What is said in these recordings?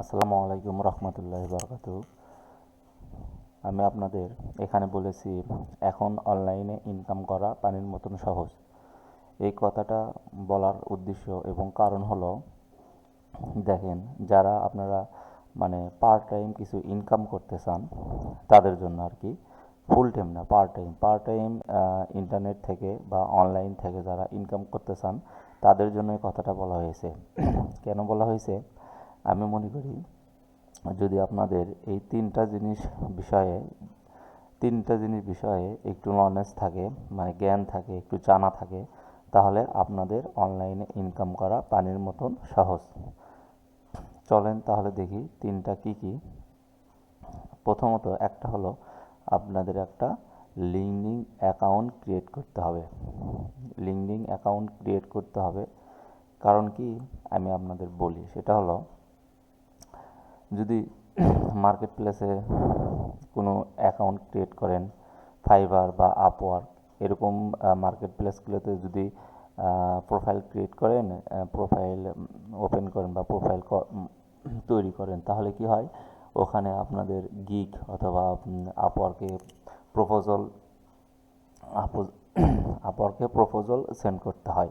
আসসালামু আলাইকুম রহমতুল্লাহ বরকাত আমি আপনাদের এখানে বলেছি, এখন অনলাইনে ইনকাম করা পানির মতন সহজ। এই কথাটা বলার উদ্দেশ্য এবং কারণ হলো, দেখেন, যারা আপনারা মানে পার্ট টাইম কিছু ইনকাম করতে চান, তাদের জন্য আর কি ফুল টাইম না part time part time internet থেকে বা অনলাইন থেকে যারা ইনকাম করতে চান, তাদের জন্য এই কথাটা বলা হয়েছে। কেন বলা হয়েছে? আমি মনে করি যদি আপনাদের এই তিনটা জিনিস বিষয়ে, তিনটা জিনিস বিষয়ে একটু নলেজ থাকে মানে জ্ঞান থাকে, একটু জানা থাকে, তাহলে আপনাদের অনলাইনে ইনকাম করা পানির মতন সহজ। চলেন তাহলে দেখি তিনটা কি কি। প্রথমত একটা হলো আপনাদের একটা লিঙ্কডিং অ্যাকাউন্ট ক্রিয়েট করতে হবে। লিঙ্কডিং অ্যাকাউন্ট ক্রিয়েট করতে হবে। কারণ কি? আমি আপনাদের বলি, সেটা হলো যদি মার্কেট প্লেসে কোনো অ্যাকাউন্ট ক্রিয়েট করেন ফাইবার বা আপওয়ার্ক এরকম মার্কেট প্লেসগুলোতে যদি প্রোফাইল ক্রিয়েট করেন প্রোফাইল ওপেন করেন বা প্রোফাইল তৈরি করেন, তাহলে কি হয়? ওখানে আপনাদের গিক অথবা আপওয়ার্কে প্রপোজাল আপওয়ার্কে প্রপোজাল সেন্ড করতে হয়।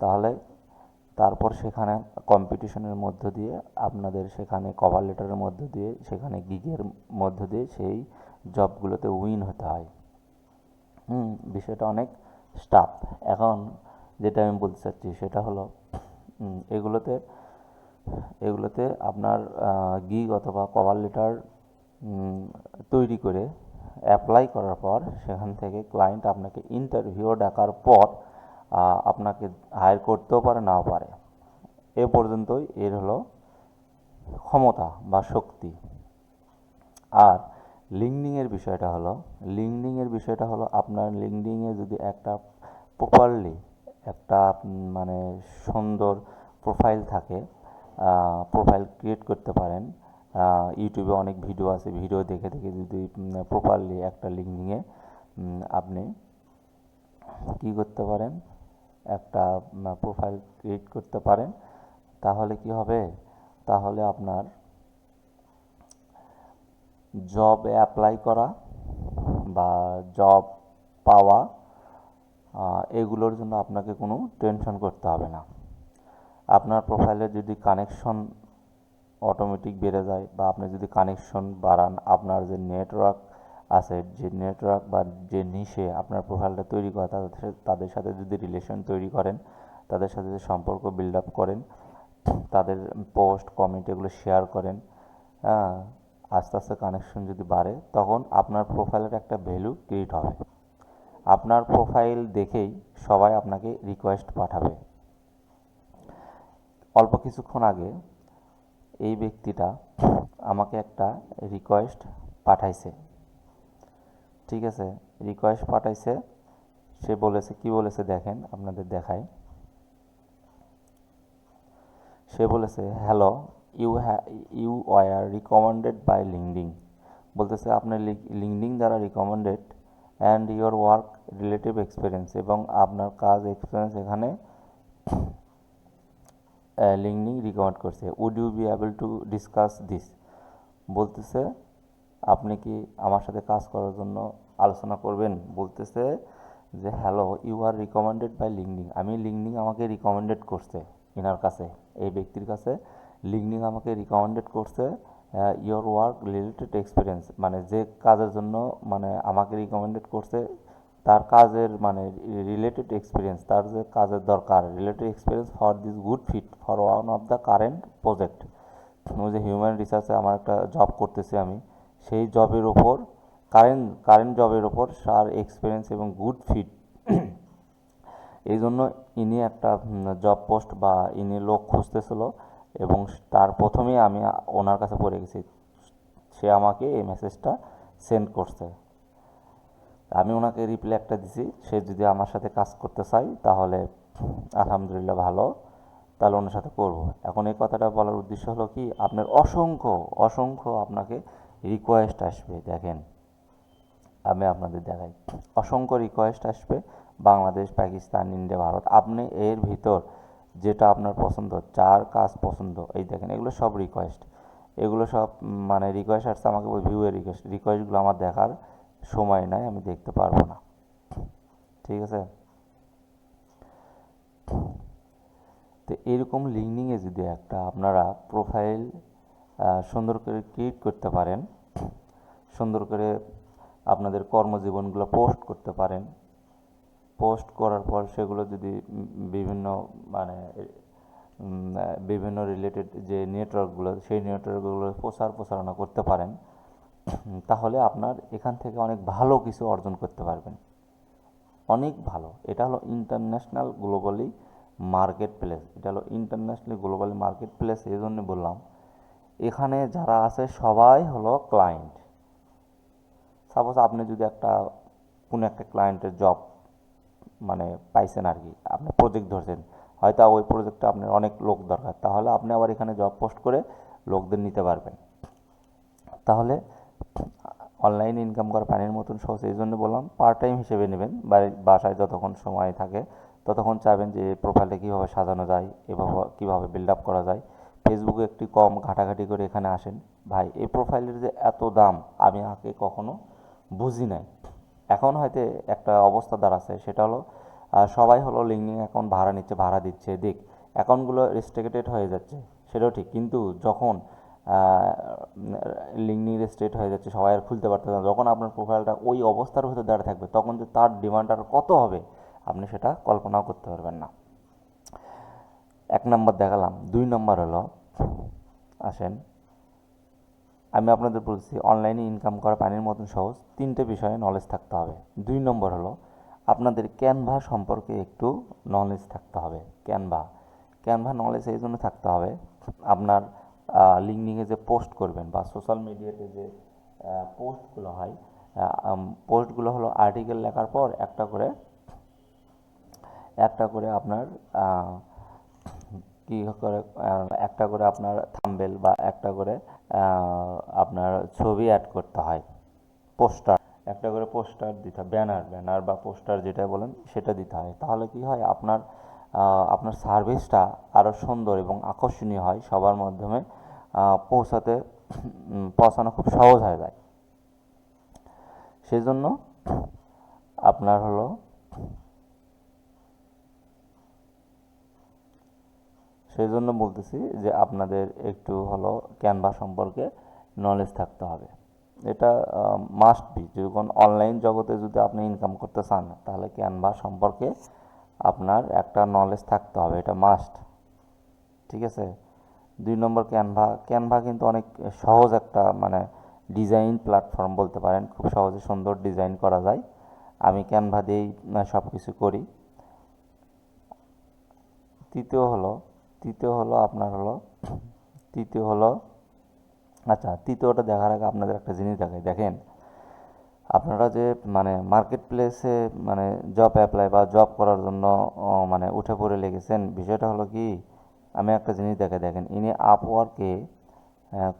তাহলে তারপর সেখানে কম্পিটিশনের মধ্য দিয়ে আপনাদের সেখানে কভার লেটারের মধ্য দিয়ে, সেখানে গিগের মধ্য দিয়ে সেই জবগুলোতে উইন হতে হয়। হুম, বিষয়টা অনেক স্টাফ এখন যেটা আমি বলতে চাচ্ছি সেটা হলো এগুলোতে এগুলোতে আপনার গিগ অথবা কভার লেটার তৈরি করে অ্যাপ্লাই করার পর সেখান থেকে ক্লায়েন্ট আপনাকে ইন্টারভিউ ডাকার পর আপনাকে হায়ার করতেও পারে, নাও পারে। এ পর্যন্তই, এর হলো ক্ষমতা বা শক্তি। আর লিঙ্কডিংয়ের বিষয়টা হলো লিঙ্কডিংয়ের বিষয়টা হলো আপনার লিঙ্কডিংয়ে যদি একটা প্রপারলি একটা মানে সুন্দর প্রোফাইল থাকে প্রোফাইল ক্রিয়েট করতে পারেন। ইউটিউবে অনেক ভিডিও আছে ভিডিও দেখে দেখে যদি প্রপারলি একটা লিঙ্কডিংয়ে আপনি কী করতে পারেন? একটা প্রোফাইল ক্রিয়েট করতে পারেন, তাহলে কি হবে? তাহলে আপনার জবে অ্যাপ্লাই করা বা জব পাওয়া এগুলোর জন্য আপনাকে কোনো টেনশন করতে হবে না। আপনার প্রোফাইলে যদি কানেকশন অটোমেটিক বেড়ে যায় বা আপনি যদি কানেকশন বাড়ান, আপনার যে নেটওয়ার্ক আছে যে নেটওয়ার্ক বা যে নিশে আপনার প্রোফাইলটা তৈরি করা, তাদের তাদের সাথে যদি রিলেশন তৈরি করেন, তাদের সাথে যে সম্পর্ক বিল্ড আপ করেন, তাদের পোস্ট কমেন্ট এগুলো শেয়ার করেন হ্যাঁ আস্তে আস্তে কানেকশন যদি বাড়ে, তখন আপনার প্রোফাইলের একটা ভ্যালু ক্রিয়েট হবে। আপনার প্রোফাইল দেখেই সবাই আপনাকে রিকোয়েস্ট পাঠাবে। অল্প কিছুক্ষণ আগে এই ব্যক্তিটা আমাকে একটা রিকোয়েস্ট পাঠাইছে। ঠিক আছে রিকোয়েস্ট পাঠাইছে, সে বলেছে, কি বলেছে দেখেন, আপনাদের দেখায় সে বলেছে হ্যালো ইউ হ্যা you were recommended by LinkedIn বলতেছে, আপনার লিঙ্কডিং দ্বারা recommended and your work relative experience এবং আপনার কাজ এক্সপিরিয়েন্স এখানে লিঙ্কডিং রিকমেন্ড করছে। Would you be able to discuss this বলতেছে, আপনি কি আমার সাথে কাজ করার জন্য আলোচনা করবেন, বলতেছে যে hello you are recommended by LinkedIn আমি লিঙ্কডিং আমাকে রিকমেন্ডেড করছে এনার কাছে, এই ব্যক্তির কাছে। লিঙ্কডিং আমাকে রিকমেন্ডেড করছে ইয়োর ওয়ার্ক রিলেটেড এক্সপিরিয়েন্স মানে যে কাজের জন্য মানে আমাকে রিকমেন্ডেড করছে, তার কাজের মানে রিলেটেড এক্সপিরিয়েন্স তার যে কাজের দরকার related experience for this good fit for one of the current project যে হিউম্যান রিসার্চে আমার একটা জব করতেছি আমি, সেই জবের ওপর কারেন্ট কারেন্ট জবের ওপর সার এক্সপিরিয়েন্স এবং গুড ফিট এই জন্য ইনি একটা জব পোস্ট বা ইনি লোক খুঁজতেছিল এবং তার প্রথমেই আমি ওনার কাছে পড়ে গেছি। সে আমাকে এই মেসেজটা সেন্ড করছে। আমি ওনাকে রিপ্লাই একটা দিছি, সে যদি আমার সাথে কাজ করতে চাই তাহলে আলহামদুলিল্লাহ ভালো, তাহলে ওনার সাথে করব। এখন এই কথাটা বলার উদ্দেশ্য হলো কি, আপনার অসংখ্য অসংখ্য আপনাকে রিকোয়েস্ট আসবে, দেখেন। আমি আপনাদের দেখাই। অসংখ্য রিকোয়েস্ট আসবে, বাংলাদেশ, পাকিস্তান, ইন্ডিয়া, ভারত। আপনি এর ভিতর যেটা আপনার পছন্দ, চার কাজ পছন্দ, এই দেখেন, এগুলো সব রিকোয়েস্ট এগুলো সব মানে রিকোয়েস্ট আসছে আমাকে ভিউয়ের রিকোয়েস্ট রিকোয়েস্টগুলো আমার দেখার সময় নাই, আমি দেখতে পারব না। ঠিক আছে? তো এরকম লিঙ্কডিংয়ে যদি একটা আপনারা প্রোফাইল সুন্দর করে ক্রিয়েট করতে পারেন, সুন্দর করে আপনাদের কর্মজীবনগুলো পোস্ট করতে পারেন। পোস্ট করার পর সেগুলো যদি বিভিন্ন মানে বিভিন্ন রিলেটেড যে নেটওয়ার্কগুলো সেই নেটওয়ার্কগুলো প্রচার প্রচারণা করতে পারেন, তাহলে আপনার এখান থেকে অনেক ভালো কিছু অর্জন করতে পারবেন। অনেক ভালো। এটা হলো ইন্টারন্যাশনাল গ্লোবালি মার্কেট প্লেস এটা হলো ইন্টারন্যাশনাল গ্লোবালি মার্কেট প্লেস এই জন্য বললাম। এখানে যারা আছে, সবাই হলো ক্লায়েন্ট সাপোজ আপনি যদি একটা, কোনো একটা ক্লায়েন্টের জব মানে পাইছেন আর কি, আপনি প্রজেক্ট ধরছেন, হয়তো ওই প্রজেক্টে আপনার অনেক লোক দরকার, তাহলে আপনি আবার এখানে জব পোস্ট করে লোকদের নিতে পারবেন। তাহলে অনলাইন ইনকাম করা পানির মতন সহজ, এই জন্য বললাম পার্ট টাইম হিসেবে নেবেন বাসায় যতক্ষণ সময় থাকে, ততক্ষণ চাইবেন যে প্রোফাইলটা কীভাবে সাজানো যায়, এভাবে, কীভাবে বিল্ড আপ করা যায়। ফেসবুকে একটু কম ঘাটাঘাটি করে এখানে আসেন। ভাই, এই প্রোফাইলের যে এত দাম, আমি আগে কখনো বুঝি নাই। এখন হয়তো একটা অবস্থা দাঁড়াচ্ছে, সেটা হলো সবাই হলো লিঙ্কিং অ্যাকাউন্ট ভাড়া নিচ্ছে, ভাড়া দিচ্ছে। দিক অ্যাকাউন্টগুলো রেস্ট্রিক্টেড হয়ে যাচ্ছে, সেটাও ঠিক। কিন্তু যখন লিঙ্কিং রেস্ট্রেট হয়ে যাচ্ছে, সবাই আর খুলতে পারতেছে না, যখন আপনার প্রোফাইলটা ওই অবস্থার ভিতরে দাঁড়িয়ে থাকবে, তখন যে তার ডিমান্ড আর কত হবে, আপনি সেটা কল্পনাও করতে পারবেন না। এক নম্বর দেখালাম, দুই নম্বর হলো, আসেন আমি আপনাদের বলছি অনলাইনে ইনকাম করা পানির মতন সহজ। তিনটে বিষয়ে নলেজ থাকতে হবে। দুই নম্বর হলো, আপনাদের ক্যানভা সম্পর্কে একটু নলেজ থাকতে হবে। ক্যানভা ক্যানভা নলেজ এই জন্য থাকতে হবে, আপনার লিঙ্কডিংয়ে যে পোস্ট করবেন বা সোশ্যাল মিডিয়াতে যে পোস্টগুলো হয় পোস্টগুলো হলো আর্টিকেল লেখার পর একটা করে একটা করে আপনার কী করে একটা করে আপনার থাম্বেল বা একটা করে আপনার ছবি অ্যাড করতে হয়। পোস্টার একটা করে পোস্টার দিতে হয় ব্যানার ব্যানার বা পোস্টার যেটা বলেন সেটা দিতে হয়। তাহলে কি হয়? আপনার আপনার সার্ভিসটা আরও সুন্দর এবং আকর্ষণীয় হয়। সবার মাধ্যমে পৌঁছাতে পৌঁছানো খুব সহজ হয়ে যায়। সেই জন্য আপনার হলো সেই জন্য বলতেছি যে আপনাদের একটু হলো ক্যানভা সম্পর্কে নলেজ থাকতে হবে। এটা মাস্ট বি যখন অনলাইন জগতে যদি আপনি ইনকাম করতে চান, তাহলে ক্যানভা সম্পর্কে আপনার একটা নলেজ থাকতে হবে। এটা মাস্ট ঠিক আছে? দুই নম্বর ক্যানভা। ক্যানভা কিন্তু অনেক সহজ একটা মানে ডিজাইন প্ল্যাটফর্ম বলতে পারেন। খুব সহজে সুন্দর ডিজাইন করা যায়। আমি ক্যানভা দিয়েই সব কিছু করি। তৃতীয় হলো তৃতীয় হলো আপনার হলো, তৃতীয় হলো আচ্ছা তৃতীয়টা দেখার আগে আপনাদের একটা জিনিস দেখাই। দেখেন, আপনারা যে মানে মার্কেট প্লেসে মানে জব অ্যাপ্লাই বা জব করার জন্য মানে উঠে পড়ে লেগেছেন, বিষয়টা হলো কি, আমি একটা জিনিস দেখে দেখেন, ইনি আপওয়ার্কে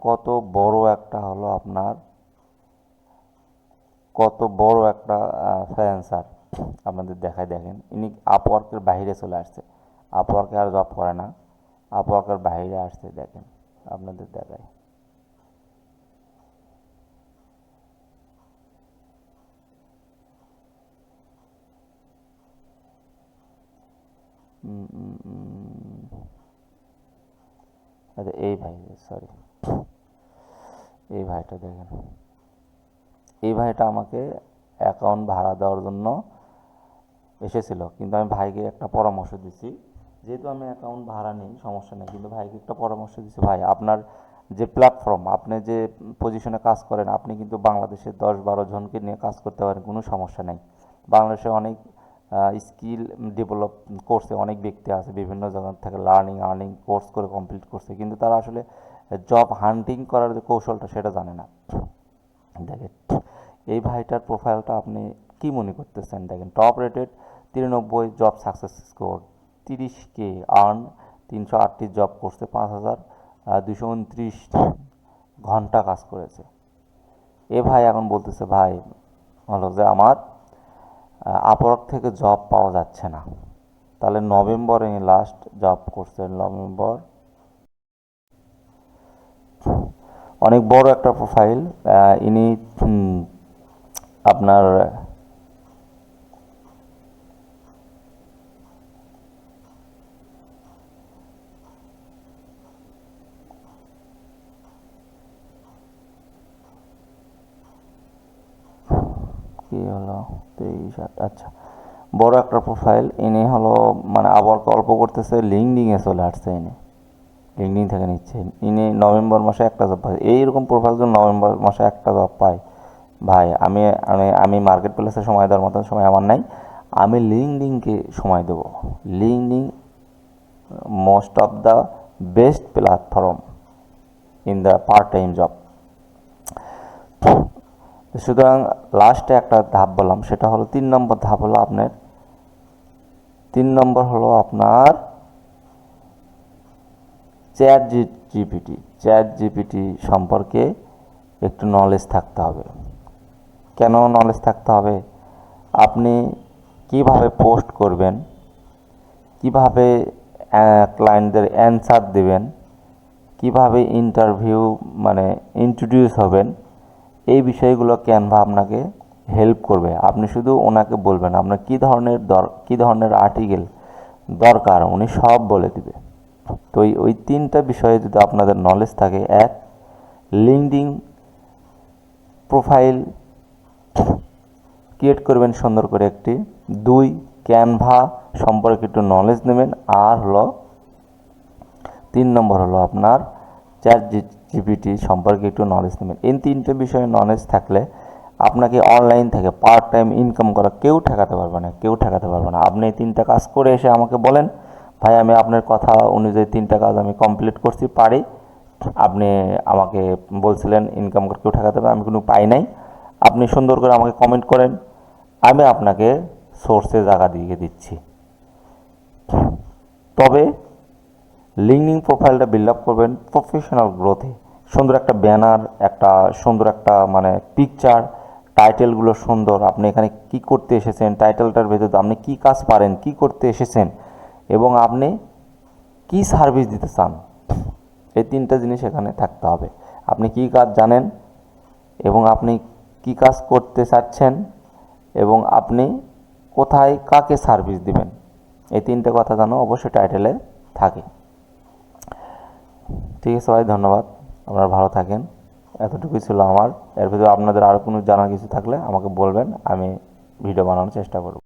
কত বড় একটা হলো আপনার, কত বড় একটা ফ্রিল্যান্সার আপনাদের দেখায় দেখেন, ইনি আপওয়ার্কের বাইরে চলে আসছে। আপওয়ার্কে আর জব করে না। আপওয়ার্কের বাইরে আসছে দেখেন, আপনাদের দেখায়। আচ্ছা এই ভাই সরি এই ভাইটা দেখেন। এই ভাইটা আমাকে অ্যাকাউন্ট ভাড়া দেওয়ার জন্য এসেছিল, কিন্তু আমি ভাইকে একটা পরামর্শ দিছি। যেহেতু আমি অ্যাকাউন্ট ভাড়া নিই, সমস্যা নেই। কিন্তু ভাইকে একটা পরামর্শ দিচ্ছি ভাই, আপনার যে প্ল্যাটফর্ম আপনি যে পজিশনে কাজ করেন, আপনি কিন্তু বাংলাদেশের দশ বারো জনকে নিয়ে কাজ করতে পারেন, কোনো সমস্যা নেই। বাংলাদেশে অনেক স্কিল ডেভেলপ করছে অনেক ব্যক্তি আছে, বিভিন্ন জায়গা থেকে লার্নিং আর্নিং কোর্স করে কমপ্লিট করছে। কিন্তু তারা আসলে জব হান্টিং করার যে কৌশলটা, সেটা জানে না। দেখেন, এই ভাইটার প্রোফাইলটা আপনি কি মনে করতেছেন? দেখেন টপ রেটেড তিরানব্বই জব সাকসেস স্কোর তিরিশ কে আর্ন, তিনশো আটটি জব করছে, পাঁচ হাজার দুশো উনত্রিশ ঘণ্টা কাজ করেছে। এ ভাই এখন বলতেছে, ভাই হলো যে আমার আপরক থেকে জব পাওয়া যাচ্ছে না। তাহলে নভেম্বরে লাস্ট জব করছে, নভেম্বর। অনেক বড় একটা প্রোফাইল ইনি আপনার কি হলো? তেইশ আট আচ্ছা। বড় একটা প্রোফাইল ইনি হলো মানে আবার গল্প করতেছে লিঙ্কডিংয়ে চলে আসছে ইনি। লিঙ্কডিং থেকে নিচ্ছে। ইনি নভেম্বর মাসে একটা জব পায়। এইরকম প্রোফাইল যদি নভেম্বর মাসে একটা জব পায়। ভাই, আমি আমি আমি মার্কেট প্লেসে সময় দেওয়ার মতন সময় আমার নাই। আমি লিঙ্কডিংকে সময় দেবো। LinkedIn most of the best platform in the part time job সুতরাং লাস্টে একটা ধাপ বললাম, সেটা হলো তিন নম্বর ধাপ হলো আপনার, তিন নম্বর হলো আপনার chat G GPT chat GPT সম্পর্কে একটু নলেজ থাকতে হবে। কেন নলেজ থাকতে হবে? আপনি কীভাবে পোস্ট করবেন? কীভাবে ক্লায়েন্টদের অ্যান্সার দেবেন? কীভাবে ইন্টারভিউ মানে ইন্ট্রোডিউস হবেন? এই বিষয়গুলো ক্যানভা আপনাকে হেল্প করবে। আপনি শুধু ওনাকে বলবেন, আপনার কী ধরনের দর, কী ধরনের আর্টিকেল দরকার, উনি সব বলে দিবে। তো ওই তিনটা বিষয়ে যদি আপনাদের নলেজ থাকে, এক লিঙ্কডিং প্রোফাইল ক্রিয়েট করবেন সুন্দর করে একটি। দুই ক্যানভা সম্পর্কে একটু নলেজ নেবেন। আর হলো, তিন নম্বর হলো আপনার চ্যাট জিপিটি সম্পর্কে একটু নলেজ নেবেন। এই তিনটে বিষয়ে নলেজ থাকলে আপনাকে অনলাইন থেকে পার্ট টাইম ইনকাম করা কেউ ঠেকাতে পারবে না, কেউ ঠেকাতে পারবে না। আপনি এই তিনটা কাজ করে এসে আমাকে বলেন, ভাই আমি আপনার কথা অনুযায়ী তিনটা কাজ আমি কমপ্লিট করছি, পারি। আপনি আমাকে বলছিলেন ইনকাম করে কেউ ঠেকাতে পারবে আমি কোনো পাই নাই। আপনি সুন্দর করে আমাকে কমেন্ট করেন, আমি আপনাকে সোর্সে জায়গা দিয়ে দিচ্ছি। তবে লিঙ্কডিং প্রোফাইলটা বিল্ড আপ করবেন প্রফেশনাল গ্রোথে সুন্দর একটা ব্যানার একটা সুন্দর একটা মানে পিকচার টাইটেলগুলো সুন্দর। আপনি এখানে কি করতে এসেছেন টাইটেলটার ভেতরে আপনি কি কাজ পারেন, কি করতে এসেছেন এবং আপনি কি সার্ভিস দিতে চান, এই তিনটা জিনিস এখানে থাকতে হবে। আপনি কি কাজ জানেন এবং আপনি কি কাজ করতে চাচ্ছেন এবং আপনি কোথায় কাকে সার্ভিস দিবেন, এই তিনটে কথা জানো অবশ্যই টাইটেলে থাকে। ঠিক আছে ভাই ধন্যবাদ। আপনারা ভালো থাকেন। এতটুকুই ছিল আমার। এর ভিতরে আপনাদের আরও কোনো জানার কিছু থাকলে আমাকে বলবেন। আমি ভিডিও বানানোর চেষ্টা করব।